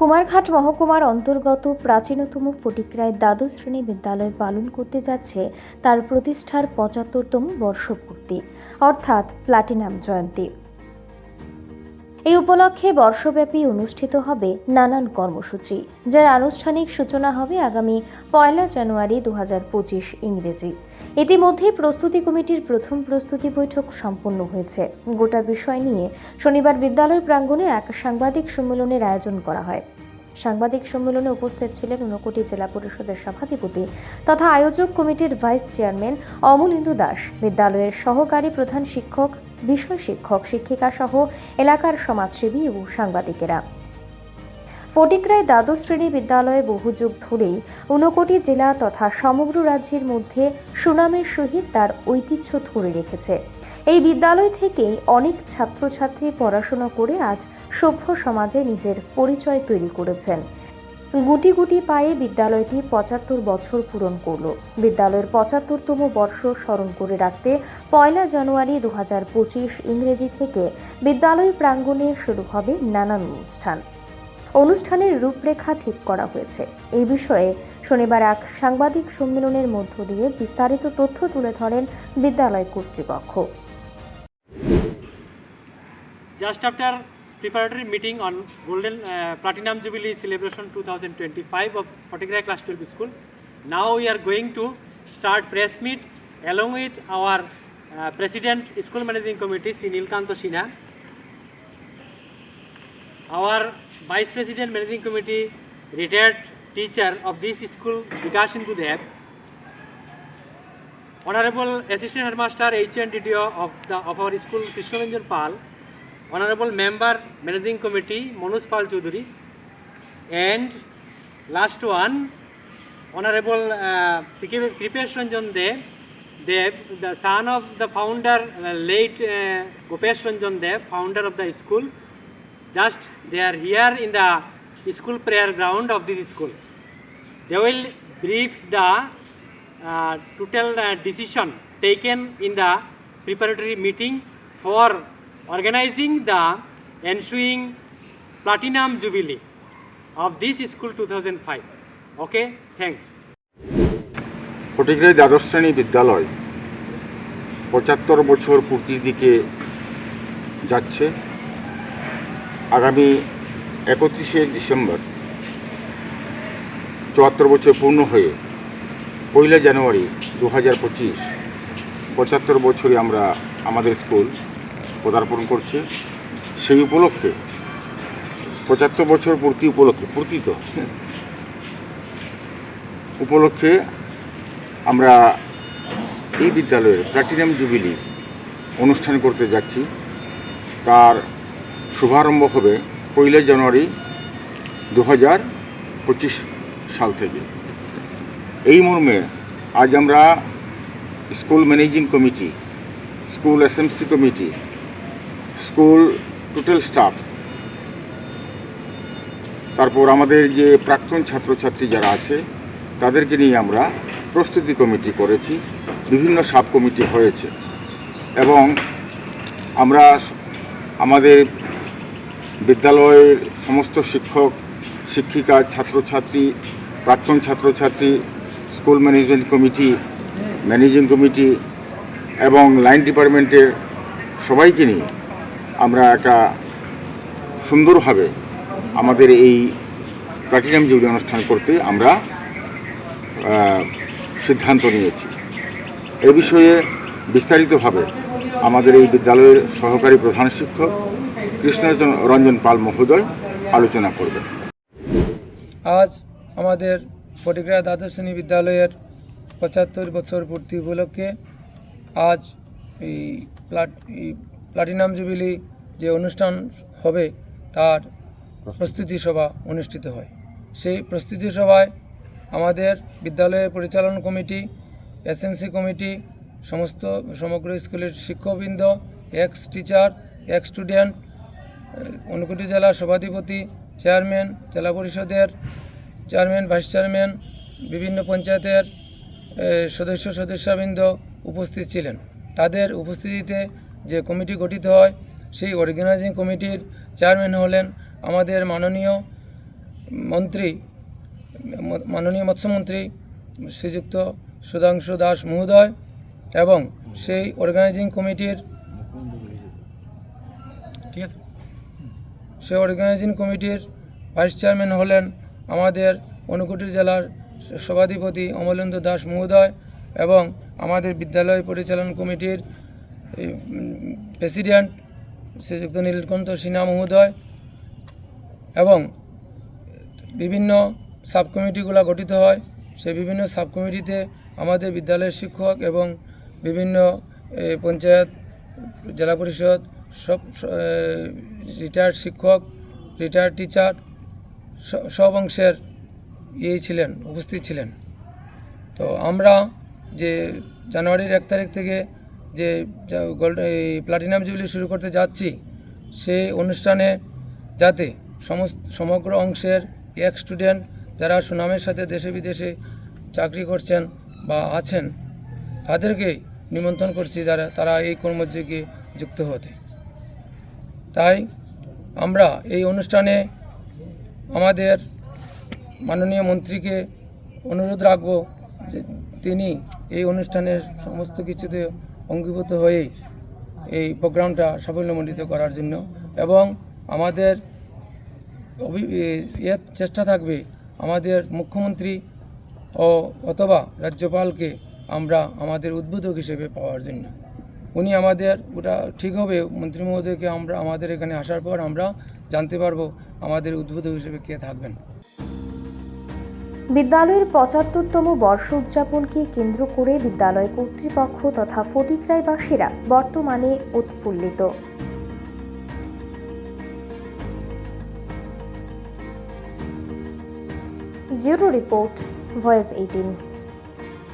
কুমারঘাট মহকুমার অন্তর্গত প্রাচীনতম ফটিকরায় দ্বাদশ শ্রেণি বিদ্যালয় পালন করতে যাচ্ছে তার প্রতিষ্ঠার পঁচাত্তরতম বর্ষপূর্তি, অর্থাৎ প্লাটিনাম জয়ন্তী। এই উপলক্ষে বর্ষব্যাপী অনুষ্ঠিত হবে নানান কর্মসূচি, যার আনুষ্ঠানিক সূচনা হবে আগামী পয়লা জানুয়ারি দু হাজার পঁচিশ ইংরেজি। ইতিমধ্যে প্রস্তুতি কমিটির প্রথম প্রস্তুতি বৈঠক সম্পন্ন হয়েছে। গোটা বিষয় নিয়ে শনিবার বিদ্যালয় প্রাঙ্গণে এক সাংবাদিক সম্মেলনের আয়োজন করা হয়। সাংবাদিক সম্মেলনে উপস্থিত ছিলেন ঊনকোটি জেলা পরিষদের সভাধিপতি তথা আয়োজক কমিটির ভাইস চেয়ারম্যান অমলেন্দু দাস। বিদ্যালয়ের সহকারী প্রধান শিক্ষক, বিষয় শিক্ষক, শিক্ষিকা সহ এলাকার সমাজসেবী এবং সাংবাদিকেরা। ফটিকরায় দ্বাদশ শ্রেণি বিদ্যালয়ে বহু যুগ ধরেই ঊনকোটি জেলা তথা সমগ্র রাজ্যের মধ্যে সুনামের সহিত তার ঐতিহ্য ধরে রেখেছে। এই বিদ্যালয় থেকেই অনেক ছাত্রছাত্রী পড়াশোনা করে আজ সভ্য সমাজে নিজের পরিচয় তৈরি করেছেন। গুটি গুটি পায়ে বিদ্যালয়টি পঁচাত্তর বছর পূরণ করল। বিদ্যালয়ের পঁচাত্তরতম বর্ষ স্মরণ করে রাখতে পয়লা জানুয়ারি দু ইংরেজি থেকে বিদ্যালয় প্রাঙ্গণে শুরু হবে নানান অনুষ্ঠান। অনুষ্ঠানের রূপরেখা ঠিক করা হয়েছে এই বিষয়ে শনিবার এক সাংবাদিক সম্মেলনের মধ্য দিয়ে বিস্তারিত তথ্য তুলে ধরেন বিদ্যালয় কর্তৃপক্ষ Just after preparatory meeting on Golden uh, Platinum Jubilee Celebration 2025 of Photograph Class 12 School, now we are going to start press meet along with our uh, President School Managing Committee, Sri Nilkanto Sinha, our Vice President Managing Committee, retired teacher of this school, Vikas Hindu Dev, Honorable Assistant Headmaster HNDTO of the of our school Krishnaranjan Pal, Honorable Member Managing Committee Manoj Pal Chaudhary, and last one Honorable uh, Kripesh Ranjan Dev, Dev, the son of the founder, uh, late uh, Gopesh Ranjan Dev, founder of the school. Just they are here in the school prayer ground of this school. They will brief the uh, total uh, decision taken in the preparatory meeting for organizing the ensuing platinum jubilee of this school 2005 okay thanks Fatikroy দ্বাদশ শ্রেণি বিদ্যালয় পঁচাত্তর বছর পূর্তির দিকে যাচ্ছে আগামী একত্রিশে December চুয়াত্তর বছর পূর্ণ হয়ে পয়লা জানুয়ারি দু হাজার পঁচিশ, পঁচাত্তর বছরে আমরা আমাদের স্কুল পদার্পণ করছি। সেই উপলক্ষে পঁচাত্তর বছর পূর্তি উপলক্ষে, পূর্তি তো, উপলক্ষে আমরা এই বিদ্যালয়ের প্ল্যাটিনাম জুবিলি অনুষ্ঠান করতে যাচ্ছি। তার শুভারম্ভ হবে পয়লা জানুয়ারি দু হাজার পঁচিশ সাল থেকে। এই মর্মে আজ আমরা school managing committee, school SMC committee, school total staff, তারপর আমাদের যে প্রাক্তন ছাত্রছাত্রী যারা আছে, তাদেরকে নিয়ে আমরা প্রস্তুতি কমিটি করেছি, বিভিন্ন সাব কমিটি হয়েছে এবং আমরা আমাদের বিদ্যালয়ের সমস্ত শিক্ষক, শিক্ষিকা, ছাত্রছাত্রী, প্রাক্তন ছাত্রছাত্রী, school management committee, managing committee এবং লাইন ডিপার্টমেন্টের সবাইকে নিয়ে আমরা একটা সুন্দরভাবে আমাদের এই প্লাটিনাম জুড়ি অনুষ্ঠান করতে আমরা সিদ্ধান্ত নিয়েছি। এ বিষয়ে বিস্তারিতভাবে আমাদের এই বিদ্যালয়ের সহকারী প্রধান শিক্ষক কৃষ্ণরঞ্জন রঞ্জন পাল মহোদয় আলোচনা করবেন। আজ আমাদের ফটিকরা দ্বাদশ শ্রেণি বিদ্যালয়ের পঁচাত্তর বছর পূর্তি উপলক্ষে আজ এই প্লাটিনাম জুবিলি যে অনুষ্ঠান হবে, তার প্রস্তুতি সভা অনুষ্ঠিত হয়। সেই প্রস্তুতি সভায় আমাদের বিদ্যালয়ের পরিচালন কমিটি এসএনসি কমিটি, সমস্ত সমগ্র স্কুলের শিক্ষকবৃন্দ ex teacher ex student Unakoti জেলার সভাধিপতি চেয়ারম্যান জেলা পরিষদের চেয়ারম্যান ভাইস চেয়ারম্যান বিভিন্ন পঞ্চায়েতের সদস্য সদস্যবৃন্দ উপস্থিত ছিলেন। তাদের উপস্থিতিতে যে কমিটি গঠিত হয় সেই অর্গানাইজিং কমিটির চেয়ারম্যান হলেন আমাদের মাননীয় মন্ত্রী মাননীয় মৎস্যমন্ত্রী শ্রীযুক্ত সুধাংশু দাস মহোদয় এবং সেই অর্গানাইজিং কমিটির ঠিক আছে। সেই অর্গানাইজিং কমিটির ভাইস চেয়ারম্যান হলেন আমাদের অনুকুটি জেলার সভাধিপতি অমলেন্দু দাস মহোদয় এবং আমাদের বিদ্যালয় পরিচালন কমিটির প্রেসিডেন্ট শ্রীযুক্ত নীলকণ্ঠ সিনহা মহোদয় এবং বিভিন্ন সাব কমিটিগুলো গঠিত হয়। সেই বিভিন্ন সাব কমিটিতে আমাদের বিদ্যালয়ের শিক্ষক এবং বিভিন্ন পঞ্চায়েত, জেলা পরিষদ সব রিটায়ার্ড শিক্ষক রিটায়ার্ড টিচার সব অংশের ইয়েই ছিলেন, উপস্থিত ছিলেন। তো আমরা যে জানুয়ারির এক তারিখ থেকে যে গোল্ড, এই প্লাটিনাম জুবিলি শুরু করতে যাচ্ছি, সেই অনুষ্ঠানে যাতে সমস্ত, সমগ্র অংশের এক স্টুডেন্ট যারা সুনামের সাথে দেশে বিদেশে চাকরি করছেন বা আছেন, তাদেরকে নিমন্ত্রণ করছি যারা, তারা এই কর্মযোগে যুক্ত হতে। তাই আমরা এই অনুষ্ঠানে আমাদের মাননীয় মন্ত্রীকে অনুরোধ রাখব যে তিনি এই অনুষ্ঠানের সমস্ত কিছুতে অঙ্গীভূত হয়ে এই প্রোগ্রামটা সাফল্যমণ্ডিত করার জন্য এবং আমাদের এর চেষ্টা থাকবে আমাদের মুখ্যমন্ত্রী ও অথবা রাজ্যপালকে আমরা আমাদের উদ্বোধক হিসেবে পাওয়ার জন্য। উনি আমাদের, ওটা ঠিক হবে, মন্ত্রী মহোদয়কে আমরা, আমাদের এখানে আসার পর আমরা জানতে পারব আমাদের উদ্বোধক হিসেবে কে থাকবেন। বিদ্যালয়ের পঁচাত্তরতম বর্ষ উদযাপনকে কেন্দ্র করে বিদ্যালয় কর্তৃপক্ষ তথা ফটিকরাইবাসীরা বর্তমানে উৎফুল্লিত। Bureau report, voice eighteen.